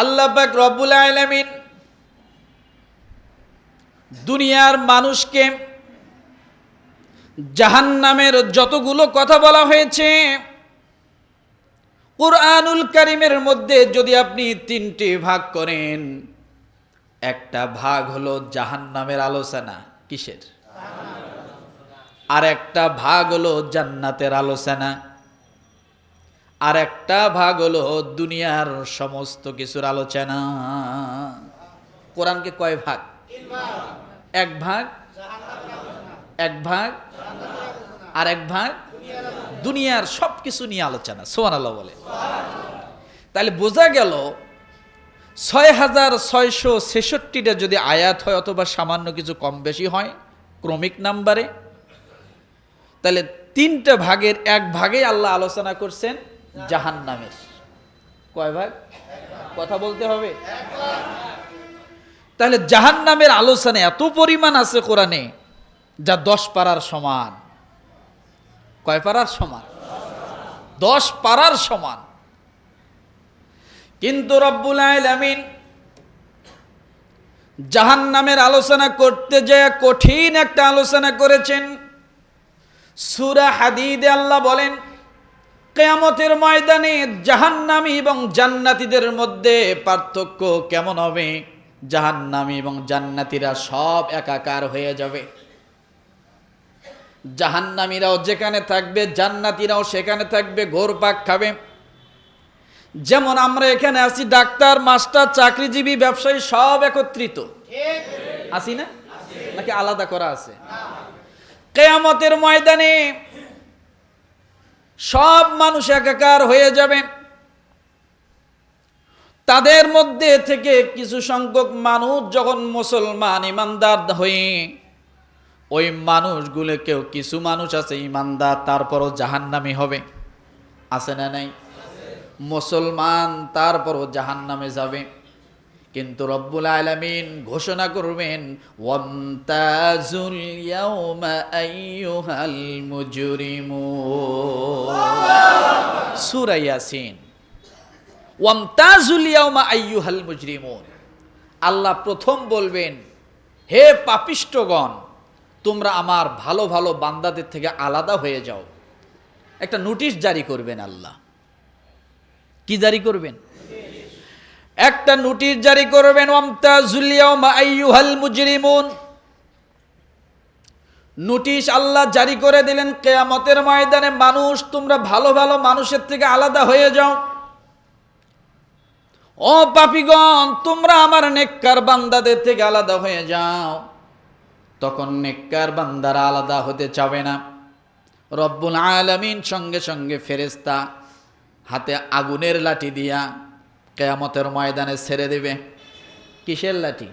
আল্লাহ পাক রব্বুল আলামিন দুনিয়ার মানুষকে জাহান্নামের যতগুলো কথা বলা হয়েছে, কুরআনুল কারিমের মধ্যে যদি আপনি তিনটি ভাগ করেন, একটা ভাগ হলো জাহান্নামের আলোচনা, কিসের? আর একটা ভাগ হলো জান্নাতের আলোচনা। আর একটা ভাগ হলো দুনিয়ার সমস্ত কিছুর আলোচনা। কোরআনকে কয় ভাগ? এক ভাগ এক ভাগ, আর এক ভাগ, দুনিয়ার সব কিছু নিয়ে আলোচনা সোহান আল্লাহ বলে। তাহলে বোঝা গেল ছয় হাজার ছয়শো ছেষট্টিটা যদি আয়াত হয় অথবা সামান্য কিছু কম বেশি হয়, ক্রমিক নাম্বারে, তাহলে তিনটা ভাগের এক ভাগে আল্লাহ আলোচনা করছেন জাহান নামের কয় ভাগ? কথা বলতে হবে? তাহলে জাহান নামের আলোচনা এত পরিমাণ আছে কোরআনে, যা দশ পাড়ার সমান। কয় পাড়ার সমান? দশ পাড়ার সমান। কিন্তু রব্বুল আলামিন জাহান নামের আলোচনা করতে যে কঠিন একটা আলোচনা করেছেন, সুরা হাদিদে আল্লাহ বলেন কেয়ামতের ময়দানে জাহান্নামী এবং জান্নাতীদের মধ্যে পার্থক্য কেমন হবে? জাহান্নামী এবং জান্নাতীরা সব একাকার হয়ে যাবে। জাহান্নামীরাও যেখানে থাকবে জান্নাতীরাও সেখানে থাকবে ঘোর পাক খাবে। যেমন আমরা এখানে আছি ডাক্তার মাস্টার চাকরিজীবী ব্যবসায়ী সব একত্রিত। আছি না? নাকি আলাদা করা আছে? কেয়ামতের ময়দানে সব মানুষ একাকার হয়ে যাবে। তাদের মধ্যে থেকে কিছু সংখ্যক মানুষ যখন মুসলমান, ইমানদার হয়ে, ওই মানুষগুলো কেউ কিছু মানুষ আছে ইমানদার, তারপরও জাহান্নামি হবে। আছে না নাই? মুসলমান, তারপরও জাহান্নামে যাবে। কিন্তু রব্বুল আলামিন ঘোষণা করবেন আল্লাহ প্রথম বলবেন, হে পাপিষ্টগণ তোমরা আমার ভালো ভালো বান্দাদের থেকে আলাদা হয়ে যাও। একটা নোটিশ জারি করবেন আল্লাহ। কি জারি করবেন? একটা নোটিশ জারি করবেন মুজরিমুন। নোটিশ আল্লাহ জারি করে দিলেন, কেয়ামতের ময়দানে মানুষ, তোমরা ভালো ভালো মানুষের থেকে আলাদা হয়ে যাও। ও পাপিগণ, তোমরা আমার নেককার বান্দাদের থেকে আলাদা হয়ে যাও। তখন নেককার বান্দারা আলাদা হতে চাবে না। রব্বুল আলামিন সঙ্গে সঙ্গে ফেরেস্তা হাতে আগুনের লাঠি দিয়া কেয়ামতের ময়দানে ছেড়ে দেবে। কিসের লাঠি?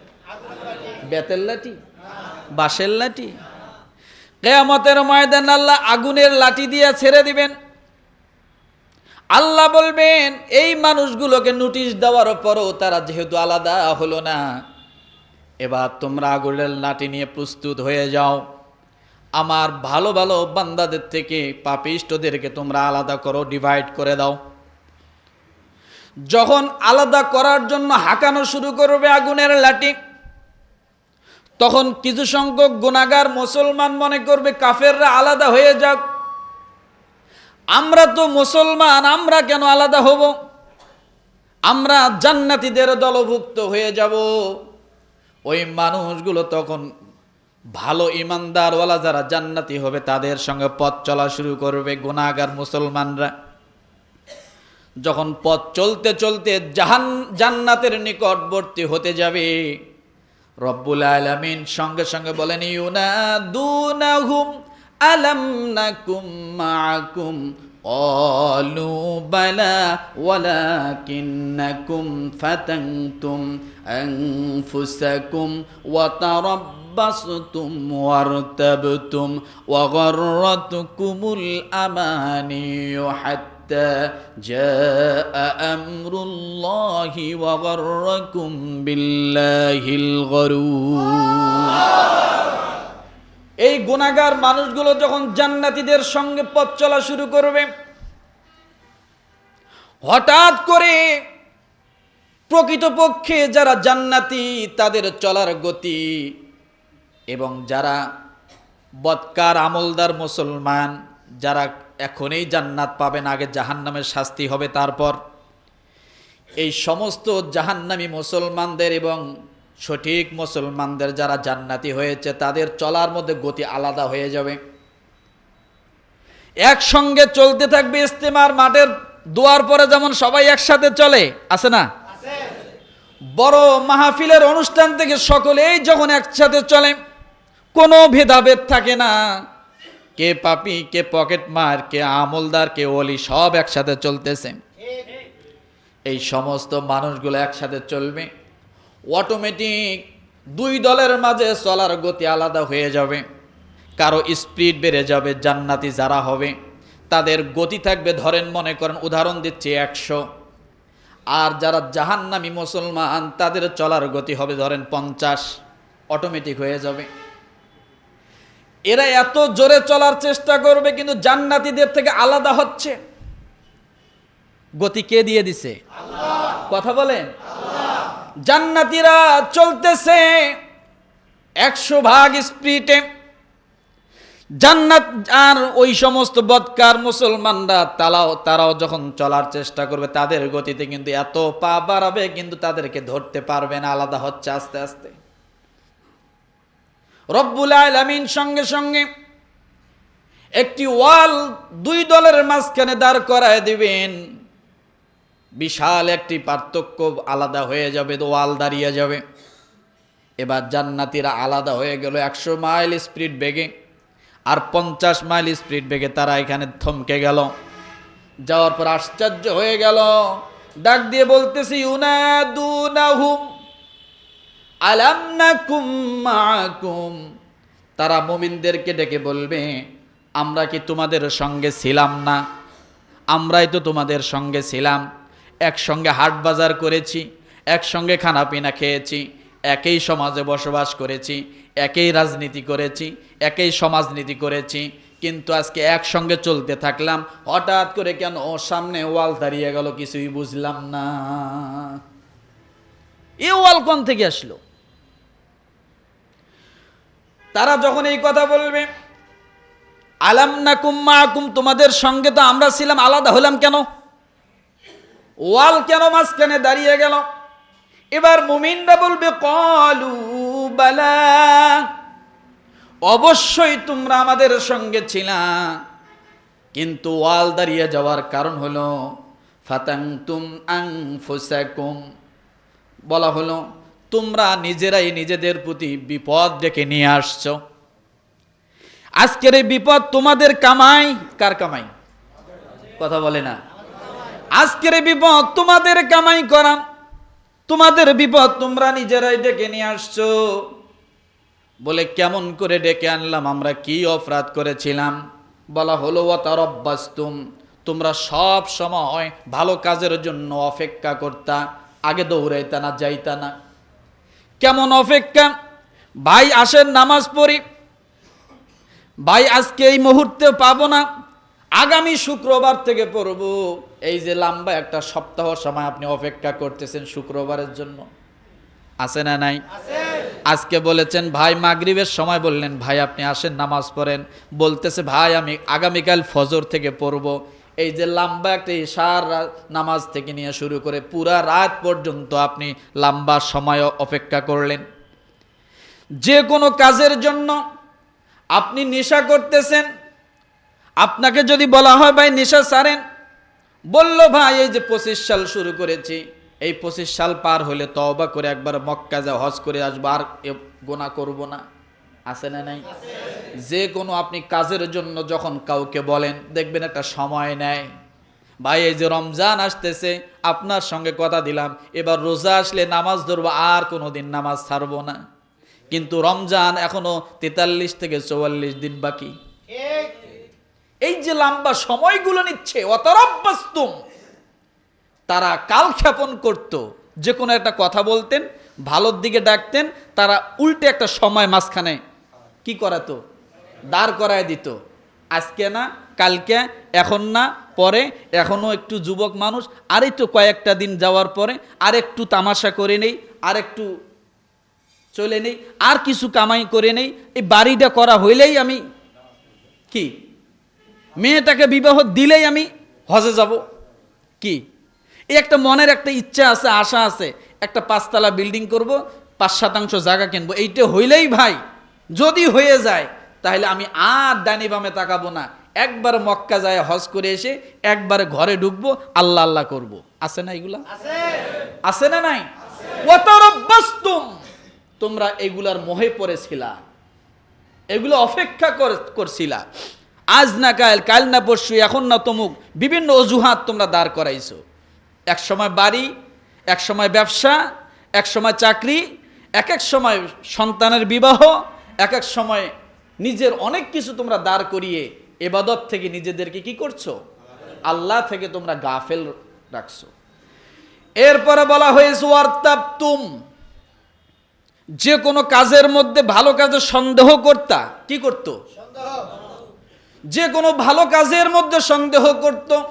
বেতের লাঠি? বাঁশের লাঠি? কেয়ামতের ময়দান আল্লাহ আগুনের লাঠি দিয়ে ছেড়ে দিবেন। আল্লাহ বলবেন, এই মানুষগুলোকে নোটিশ দেওয়ার পরও তারা যেহেতু আলাদা, হলো না। এবার তোমরা আগুনের লাঠি নিয়ে প্রস্তুত হয়ে যাও। আমার ভালো ভালো বান্দাদের থেকে পাপিষ্টদেরকে তোমরা আলাদা করো ডিভাইড করে দাও। যখন আলাদা করার জন্য হাঁকানো শুরু করবে আগুনের লাঠি, তখন কিছু সংখ্যক গুণাগার মুসলমান মনে করবে কাফেররা আলাদা হয়ে যাক। আমরা তো মুসলমান, আমরা কেন আলাদা হব? আমরা জান্নাতিদের দলভুক্ত হয়ে যাব। ওই মানুষগুলো তখন ভালো ইমানদারওয়ালা যারা জান্নাতি হবে, তাদের সঙ্গে পথ চলা শুরু করবে গুণাগার মুসলমানরা। যখন পথ চলতে চলতে জাহান জান্নাতের নিকটবর্তী হতে যাবে, রব্বুল আলামিন সঙ্গে সঙ্গে বলেন, ইউনাদুনাহুম আলাম নাকুম মাকুম অলু বালা ওয়ালাকিন্নাকুম ফাতানতুম আনফুসাকুম ওয়া তারাব্বাসতুম ওয়ারতাবতুম ওয়া গাররাতকুমুল আমানিয়ু হাত حتى جاء أمر الله وغركم بالله الغرور এই গুণাগার মানুষগুলো যখন জান্নাতীদের সঙ্গে পথ চলা শুরু করবে হঠাৎ করে প্রকৃতপক্ষে যারা জান্নাতি তাদের চলার গতি এবং যারা বৎকার আমলদার মুসলমান যারা এখনই জান্নাত পাবেন, আগে জাহান্নামের শাস্তি হবে, তারপর এই সমস্ত জাহান্নামী মুসলমানদের এবং সঠিক মুসলমানদের যারা জান্নাতি হয়েছে, তাদের চলার মধ্যে গতি আলাদা হয়ে যাবে। একসঙ্গে চলতে থাকবে ইস্তেমার মাঠের দুয়ার পরে যেমন সবাই একসাথে চলে, আছে না? বড় মাহফিলের অনুষ্ঠান থেকে সকলেই যখন একসাথে চলে, কোনো ভেদাভেদ থাকে না। কে পাপি, কে পকেট মার, কে আমলদার, কে ওলি, সব একসাথে চলতেছে। এই সমস্ত মানুষগুলো একসাথে চলবে। অটোমেটিক দুই দলের মাঝে চলার গতি আলাদা হয়ে যাবে। কারও স্পিড বেড়ে যাবে, জান্নাতি যারা হবে। তাদের গতি থাকবে, ধরেন মনে করেন, উদাহরণ দিচ্ছি একশো। আর যারা জাহান্নামী মুসলমান, তাদের চলার গতি হবে ধরেন পঞ্চাশ। অটোমেটিক হয়ে যাবে। এরা এত জোরে চলার চেষ্টা করবে কিন্তু জান্নাতীদের থেকে আলাদা হচ্ছে। গতি কে দিয়ে দিছে? কথা বলেন। জান্নাতীরা চলতেছে একশো ভাগ স্পিডে। জান্নাত আর ওই সমস্ত বদকার মুসলমানরা তারাও তারাও যখন চলার চেষ্টা করবে তাদের গতিতে কিন্তু এত পা বাড়াবে কিন্তু তাদেরকে ধরতে পারবে না আলাদা হচ্ছে আস্তে আস্তে। রব্বুল আলামিন সঙ্গে সঙ্গে একটি ওয়াল দুই দলের মাঝখানে দাঁড় করায় দিবেন। বিশাল একটি পার্থক্য আলাদা হয়ে যাবে ওয়াল দাঁড়িয়ে যাবে। এবার জান্নাতিরা আলাদা হয়ে গেল, একশো মাইল স্পিড বেগে, আর পঞ্চাশ মাইল স্পিড বেগে তারা এখানে থমকে গেল। যাওয়ার পর আশ্চর্য হয়ে গেল। ডাক দিয়ে বলতেছি উনা দু উনাদুনাহুম আলাম তারা মুমিনদেরকে ডেকে বলবে, আমরা কি তোমাদের সঙ্গে ছিলাম না? আমরাই তো তোমাদের সঙ্গে ছিলাম। একসঙ্গে হাট বাজার করেছি, একসঙ্গে খানাপিনা খেয়েছি, একই সমাজে বসবাস করেছি, একই রাজনীতি করেছি, একই সমাজনীতি করেছি। কিন্তু আজকে একসঙ্গে চলতে থাকলাম, হঠাৎ করে কেন ও সামনে ওয়াল দাঁড়িয়ে গেল কিছুই বুঝলাম না। এ ওয়াল কোন থেকে আসলো? তারা যখন এই কথা বলবে, আলাম না কুম্মা আকুম তোমাদের সঙ্গে তো আমরা ছিলাম, আলাদা হলাম কেন? ওয়াল কেন মাঝখানে দাঁড়িয়ে গেল? এবার মুমিনরা বলবে, কলু বালা অবশ্যই তোমরা আমাদের সঙ্গে ছিলা কিন্তু ওয়াল দাঁড়িয়ে যাওয়ার কারণ হলো ফাতাং তুম আং ফুসাকুম বলা হলো তোমরা নিজেরাই নিজেদের প্রতি বিপদ ডেকে নিয়ে আসছো। আজকের এই বিপদ তোমাদের কামাই? কার কামাই? কথা বলে না। আজকের বিপদ তোমাদের কামাই করা। তোমাদের বিপদ তোমরা নিজেরাই ডেকে নিয়ে আসছো। বলে কেমন করে ডেকে আনলাম? আমরা কি অপরাধ করেছিলাম? বলা হলো অতারব্বাস্তুম তোমরা সব সময় ভালো কাজের জন্য অপেক্ষা করতা। আগে দৌড়াইতা না, যাইতা না। কেমন অপেক্ষা? ভাই, আসেন, নামাজ পড়ি। ভাই, আজকে এই মুহূর্তে পাবো না। আগামী শুক্রবার থেকে পড়ব। এই যে লম্বা একটা সপ্তাহ সময় আপনি অপেক্ষা করতেছেন শুক্রবারের জন্য। আছে না নাই? আজকে বলেছেন, ভাই, মাগরিবের সময় বললেন, ভাই, আপনি আসেন, নামাজ পড়েন। বলতেছে, ভাই, আমি আগামীকাল ফজর থেকে পড়ব। এই যে লম্বা একটা ইশার নামাজ থেকে নিয়ে শুরু করে পুরা রাত পর্যন্ত আপনি লম্বা সময় অপেক্ষা করলেন। যে কোনো কাজের জন্য আপনি নেশা করতেছেন, আপনাকে যদি বলা হয়, ভাই, নেশা সারেন। বলল, ভাই, এই যে পঁচিশ সাল শুরু করেছি, এই পঁচিশ সাল পার হলে তওবা করে একবার মক্কা যা হজ করে আসব, আর গোনা করব না। আছে না নাই? যে কোনো আপনি কাজের জন্য যখন কাউকে বলেন, দেখবেন একটা সময় নেয়। ভাই, এই যে রমজান আসতেছে, আপনার সঙ্গে কথা দিলাম, এবার রোজা আসলে নামাজ ধরবো, আর কোনো দিন নামাজ ছাড়বো না। কিন্তু রমজান এখনও তেতাল্লিশ থেকে চৌয়াল্লিশ দিন বাকি। এই যে লম্বা সময়গুলো নিচ্ছে অতরব্যস্তুম তারা কাল কালক্ষেপণ করত, যে কোনো একটা কথা বলতেন, ভালোর দিকে ডাকতেন, তারা উল্টে একটা সময় মাঝখানে কি করাতো? দাঁড় করায় দিত। আজকে না, কালকে, এখন না, পরে, এখনও একটু যুবক মানুষ আর একটু কয়েকটা দিন যাওয়ার পরে, আর একটু তামাশা করে নেই, আর একটু চলে নেই, আর কিছু কামাই করে নেই, এই বাড়িটা করা হইলেই আমি কি? মেয়েটাকে বিবাহ দিলেই আমি হজে যাব। কি? এই একটা মনের একটা ইচ্ছা আছে, আশা আছে। একটা পাঁচতলা বিল্ডিং করব, পাঁচ শতাংশ জায়গা কিনবো, এইটা হইলেই ভাই, যদি হয়ে যায় তাহলে আমি আর ডানি বামে তাকাবো না। একবার মক্কা যায়, হজ করে এসে একবার ঘরে ঢুকবো, আল্লাহ আল্লাহ করব। আছে না এগুলা? আছে না নাই? তোমরা এগুলার মোহে পড়েছিলা। এগুলো অপেক্ষা কর- করছিলা। আজ না কাল কাল না পরশু, এখন না তমুক, বিভিন্ন অজুহাত তোমরা দাঁড় করাইছো। এক সময় বাড়ি, এক সময় ব্যবসা, এক সময় চাকরি, এক এক সময় সন্তানের বিবাহ, এক এক সময় নিজের অনেক কিছু তোমরা দাঁড় করিয়ে এবাদত থেকে নিজেদেরকে কি করছ? আল্লাহ থেকে তোমরা গাফেল রাখছো। এরপরে বলা হয়েছে, ওয়ার্তাবতুম, যে কোনো কাজের মধ্যে ভালো কাজের সন্দেহ করতা, কি করত? যে কোনো ভালো কাজের মধ্যে সন্দেহ করত।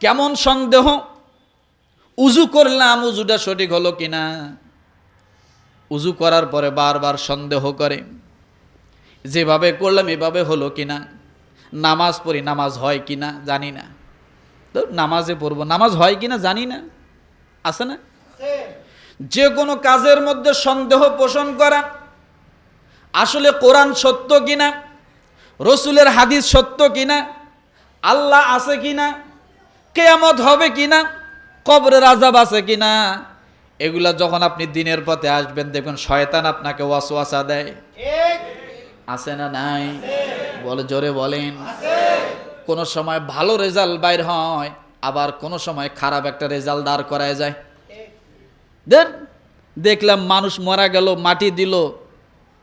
কেমন সন্দেহ? উজু করলাম, উজুটা সঠিক হলো কিনা? উজু করার পরে বারবার সন্দেহ করে। যেভাবে করলাম, এভাবে হলো কি না নামাজ পড়ি, নামাজ হয় কিনা? জানি না। তো নামাজে পড়ব। নামাজ হয় কিনা জানি না। আছে না? যে কোনো কাজের মধ্যে সন্দেহ পোষণ করা, আসলে কোরআন সত্য কিনা? রসুলের হাদিস সত্য কিনা? আল্লাহ আছে কিনা? কেয়ামত হবে কিনা? কবরের আজাব আছে কিনা? এগুলা যখন আপনি দিনের পথে আসবেন, দেখবেন শয়তান আপনাকে ওয়াসওয়াসা দেয়। আছে না নাই? বলে, জোরে বলেন। কোনো সময় ভালো রেজাল্ট বাইর হয়, আবার কোনো সময় খারাপ একটা রেজাল্ট দাঁড় করায় যায়। দেন দেখলাম মানুষ মারা গেল, মাটি দিল,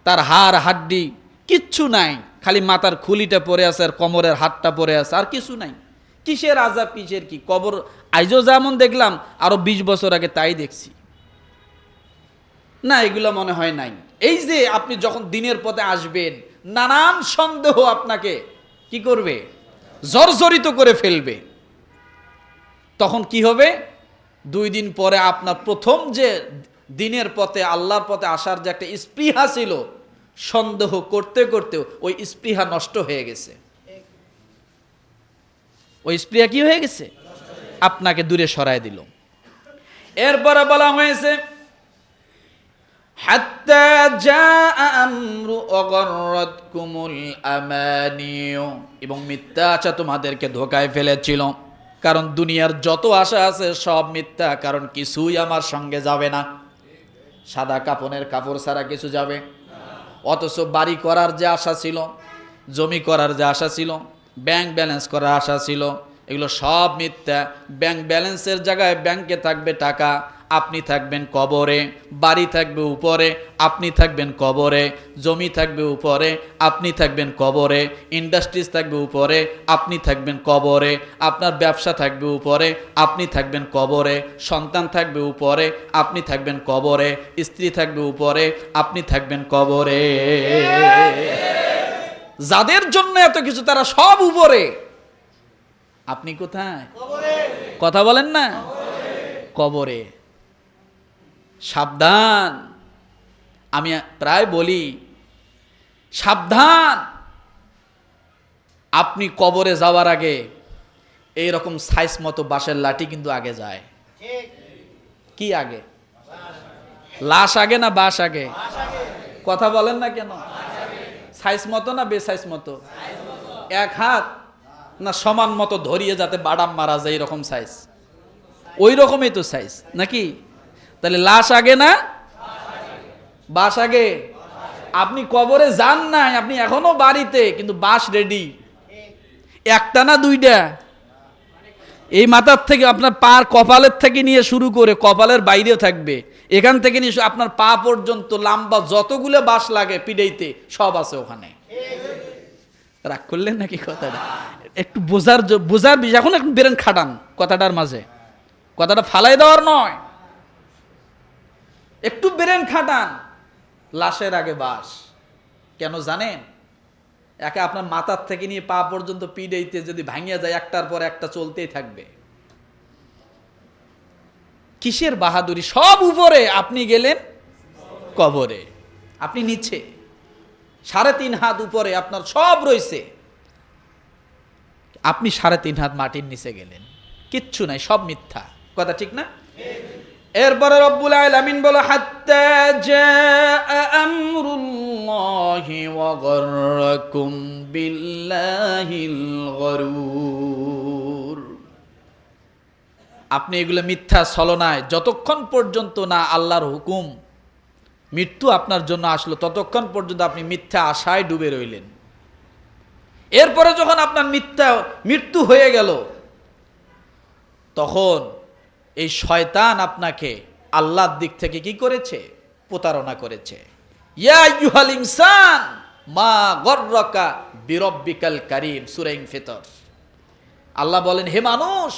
তার হাড়, হাড্ডি কিচ্ছু নাই। খালি মাথার খুলিটা পরে আছে আর কোমরের হাতটা পরে আছে, আর কিছু নাই। কিসের আজাব কিসের কি? কবর আইজও যেমন দেখলাম, আরও বিশ বছর আগে তাই দেখছি। না, এগুলো মনে হয় নাই। এই যে আপনি যখন দিনের পথে আসবেন, নানান সন্দেহ আপনাকে কি করবে? জর্জরিত করে ফেলবে। তখন কি হবে? দুই দিন পরে আপনার প্রথম যে দিনের পথে, আল্লাহর পথে আসার যে একটা স্পৃহা ছিল, সন্দেহ করতে করতে ওই স্পৃহা নষ্ট হয়ে গেছে। ওই স্পৃহা কি হয়ে গেছে? আপনাকে দূরে সরায় দিল। এরপরে বলা হয়েছে এবং মিথ্যা আশা তোমাদেরকে ধোকায় ফেলেছিল। কারণ দুনিয়ার যত আশা আছে, সব মিথ্যা, কারণ কিছুই আমার সঙ্গে যাবে না। সাদা কাপনের কাপড় ছাড়া কিছু যাবে অথচ বাড়ি করার যে আশা ছিল, জমি করার যে আশা ছিল, ব্যাংক ব্যালেন্স করার আশা ছিল, এগুলো সব মিথ্যা। ব্যাংক ব্যালেন্সের জায়গায় ব্যাংকে থাকবে টাকা আপনি থাকবেন কবরে বাড়ি থাকবে উপরে আপনি থাকবেন কবরে জমি থাকবে উপরে আপনি থাকবেন কবরে ইন্ডাস্ট্রিজ থাকবে উপরে আপনি থাকবেন কবরে আপনার ব্যবসা থাকবে উপরে আপনি থাকবেন কবরে সন্তান থাকবে উপরে আপনি থাকবেন কবরে স্ত্রী থাকবে উপরে আপনি থাকবেন কবরে। যাদের জন্য এত কিছু তারা সব উপরে। আপনি কোথায়? কথা বলেন না? কবরে। সাবধান। আমি প্রায় বলি, সাবধান। আপনি কবরে যাওয়ার আগে এই রকম সাইজ মতো বাঁশের লাঠি কিন্তু আগে যায়। কি আগে? লাশ আগে না বাস আগে? কথা বলেন না কেন? সাইজ মতো না বেসাইজ মতো? এক হাত? না সমান মতো ধরিয়ে যাতে বাদাম মারা যায় এরকম সাইজ ওই রকমই তো সাইজ নাকি? তাহলে লাশ আগে না? বাস আগে। আপনি কবরে যান নাই, আপনি এখনও বাড়িতে, কিন্তু বাস রেডি একটা না দুইটা? এই মাথার থেকে আপনার পার কপালের থেকে নিয়ে শুরু করে কপালের বাইরে থাকবে। এখান থেকে নিয়ে আপনার পা পর্যন্ত লম্বা যতগুলো বাস লাগে পিড়েইতে, সব আছে ওখানে। রাগ করলেন নাকি কথাটা? একটু বোঝার বোঝার এখন একটু বেরেন খাটান কথাটার মাঝে। কথাটা ফালাই দেওয়ার নয়। একটু বেরেন খাটান। লাশের আগে বাস। কেন জানেন? একে আপনার মাথার থেকে নিয়ে পা পর্যন্ত পিডেইতে যদি ভাঙিয়া যায়, একটার পর একটা চলতেই থাকবে। কিসের বাহাদুরি? সব উপরে। আপনি গেলেন কবরে। আপনি নিচে। সাড়ে তিন হাত উপরে আপনার সব রয়েছে। আপনি সাড়ে তিন হাত মাটির নিচে গেলেন। কিচ্ছু নাই, সব মিথ্যা। কথা ঠিক না? এরপরে রব্বুল আলামিন বলো আপনি এগুলো মিথ্যা ছলনায় যতক্ষণ পর্যন্ত না আল্লাহর হুকুম মৃত্যু আপনার জন্য আসলো, ততক্ষণ পর্যন্ত আপনি মিথ্যা আশায় ডুবে রইলেন। এরপরে যখন আপনার মিথ্যা মৃত্যু হয়ে গেল, তখন এই শয়তান আপনাকে আল্লাহর দিক থেকে কি করেছে? প্রতারণা করেছে। ইয়া মা কারিম আল্লাহ বলেন, হে মানুষ,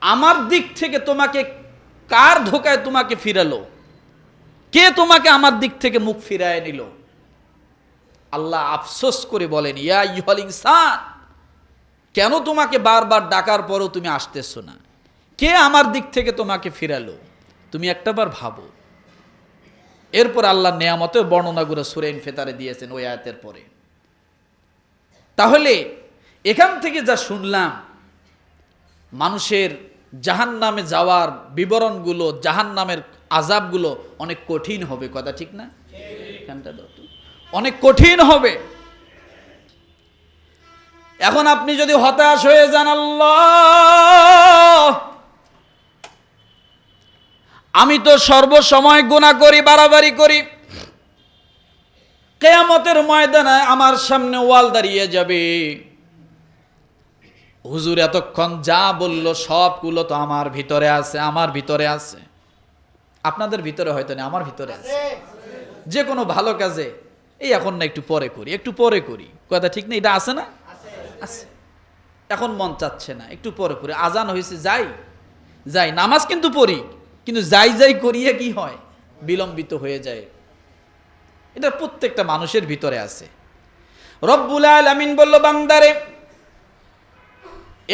আমার দিক থেকে তোমাকে কার ধোকায় তোমাকে ফিরালো? কে তোমাকে আমার দিক থেকে মুখ ফিরায় নিল? আল্লাহ আফসোস করে বলেন, ইয়া ইউহাল ইনসান, কেন তোমাকে বারবার ডাকার পরও তুমি আসতেছো না? কে আমার দিক থেকে তোমাকে ফিরালো? তুমি একটাবার ভাবো। এরপর আল্লাহ নেয়ামতের বর্ণনাগুলো সুরেন ফেতারে দিয়েছেন ওই আয়াতের পরে। তাহলে এখান থেকে যা শুনলাম, মানুষের জাহান নামে যাওয়ার বিবরণগুলো জাহান নামের আজাবগুলো অনেক কঠিন হবে। কথা ঠিক না? অনেক কঠিন হবে। এখন আপনি যদি হতাশ হয়ে যান, আল্লাহ! আমি তো সর্বসময় গুণা করি, বাড়াবাড়ি করি। কেয়ামতের ময়দানে আমার সামনে ওয়াল দাঁড়িয়ে যাবে। হুজুর এতক্ষণ যা বলল সবগুলো তো আমার ভিতরে আছে, আমার ভিতরে আছে। আপনাদের ভিতরে হয়তো না আমার ভিতরে আছে। যে কোনো ভালো কাজে। এই এখন না একটু পরে করি, একটু পরে করি। কথা ঠিক না এটা আছে না? আছে। এখন মন চাচ্ছে না, একটু পরে করি। আজান হয়েছে, যাই। যাই, নামাজ কিন্তু পড়ি। কিন্তু যাই যাই করিয়ে কি হয়? বিলম্বিত হয়ে যায়। এটা প্রত্যেকটা মানুষের ভিতরে আছে। রব্বুল আলামিন বলল, বান্দারে,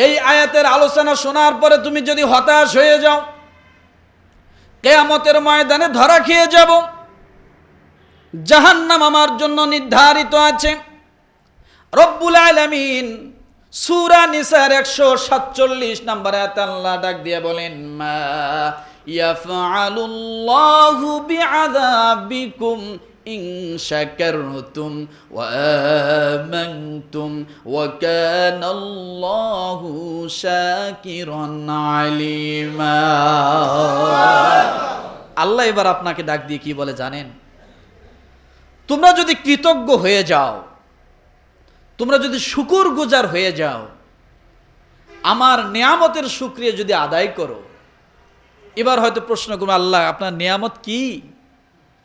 এই আয়াতের আলোচনা শোনার পরে তুমি যদি হতাশ হয়ে যাও, কেয়ামতের ময়দানে ধরা খেয়ে যাব। জাহান্নাম আমার জন্য নির্ধারিত আছে। রব্বুল আলামিন সূরা নিসার একশো সাতচল্লিশ নাম্বার আয়াত আল্লাহ ডাক দিয়ে বলেন, মা ইয়াফআলুল্লাহু বিআযাবিকুম ইন শাকারতুম ওয়া আমানতুম ওয়া কানাল্লাহু শাকিরান আলিমা আল্লাহ এবার আপনাকে ডাক দিয়ে কি বলে জানেন? তোমরা যদি কৃতজ্ঞ হয়ে যাও, তোমরা যদি শুকুর গুজার হয়ে যাও, আমার নিয়ামতের সুক্রিয়া যদি আদায় করো এবার হয়তো প্রশ্ন করব, আল্লাহ, আপনার নিয়ামত কি?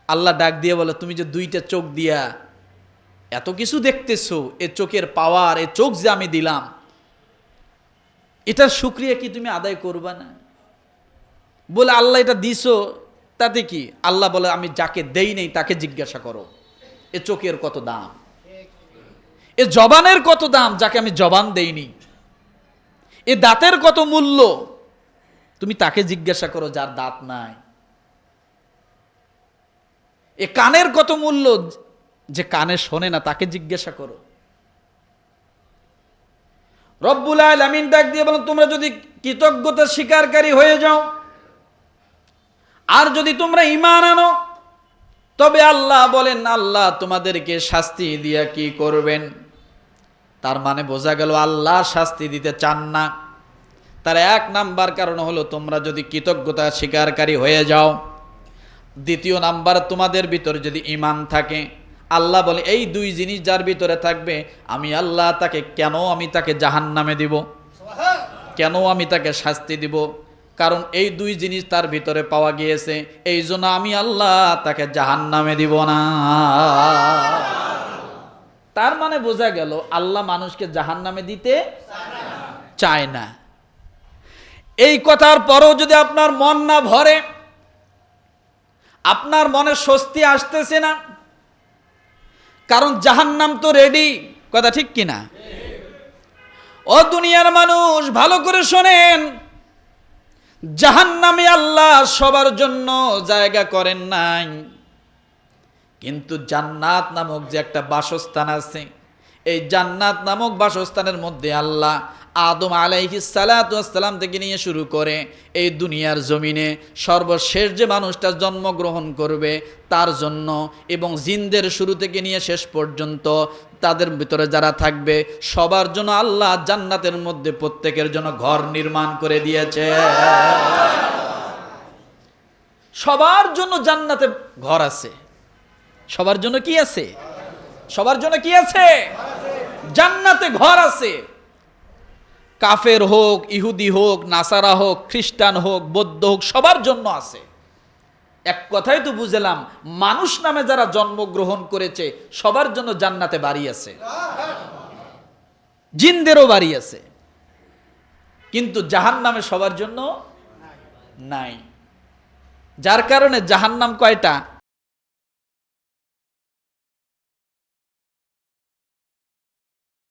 আল্লাহ ডাক দিয়ে বলে, তুমি যে দুইটা চোখ দিয়া এত কিছু দেখতেছো, এ চোখের পাওয়ার, এ চোখ যে আমি দিলাম, এটার সুক্রিয়া কি তুমি আদায় করবা না? বলে, আল্লাহ এটা দিছো, তাতে কি? আল্লাহ বলে, আমি যাকে দেই নেই, তাকে জিজ্ঞাসা করো, এ চোখের কত দাম? এ জবানের কত দাম, যাকে আমি জবান দেইনি? এ দাঁতের কত মূল্য? তুমি তাকে জিজ্ঞাসা করো, যার দাঁত নাই। এ কানের কত মূল্য? যে কানে শোনে না, তাকে জিজ্ঞাসা করো। রব্বুল আলামিন ডাক দিয়ে বলেন, তোমরা যদি কৃতজ্ঞতা স্বীকারকারী হয়ে যাও আর যদি তোমরা ইমান আনো, তবে আল্লাহ বলেন, আল্লাহ তোমাদেরকে শাস্তি দিয়া কি করবেন? তার মানে বোঝা গেল, আল্লাহ শাস্তি দিতে চান না। তার এক নাম্বার কারণ হলো, তোমরা যদি কৃতজ্ঞতা স্বীকারকারী হয়ে যাও, দ্বিতীয় নাম্বার তোমাদের ভিতরে যদি ইমান থাকে, আল্লাহ বলে, এই দুই জিনিস যার ভিতরে থাকবে, আমি আল্লাহ তাকে কেন আমি তাকে জাহান নামে দিব? কেন আমি তাকে শাস্তি দিব? কারণ এই দুই জিনিস তার ভিতরে পাওয়া গিয়েছে, এই জন্য আমি আল্লাহ তাকে জাহান নামে দিব না। তার মানে বোঝা গেল, আল্লাহ মানুষকে জাহান নামে দিতে চায় না। এই কথার পরেও যদি আপনার মন না ভরে, আপনার মনে স্বস্তি আসতেছে না, কারণ জাহান্নাম তো রেডি কথা ঠিক কিনা? ও দুনিয়ার মানুষ, ভালো করে শোনেন, জাহান্নামে আল্লাহ সবার জন্য জায়গা করেন নাই। কিন্তু জান্নাত নামক যে একটা বাসস্থান আছে, এই জান্নাত নামক বাসস্থানের মধ্যে আল্লাহ আদম আলাইহি সালাতাম থেকে নিয়ে শুরু করে এই দুনিয়ার জমিনে সর্বশেষ যে মানুষটা জন্মগ্রহণ করবে তার জন্য এবং জিনদের শুরু থেকে নিয়ে শেষ পর্যন্ত তাদের ভিতরে যারা থাকবে, সবার জন্য আল্লাহ জান্নাতের মধ্যে প্রত্যেকের জন্য ঘর নির্মাণ করে দিয়েছে। সবার জন্য জান্নাতে ঘর আছে। সবার জন্য কি আছে? সবার জন্য কি আছে? জান্নাতে ঘর আছে। কাফের হোক, ইহুদি হোক, নাসারা হোক, খ্রিস্টান হোক, বৌদ্ধ হোক, সবার জন্য আছে। এক কথাই তো বুঝলাম, মানুষ নামে যারা জন্মগ্রহণ করেছে, সবার জন্য জান্নাতে বাড়ি আছে। জিনদেরও বাড়ি আছে। কিন্তু জাহান নামে সবার জন্য নাই। যার কারণে জাহান্নাম কয়টা?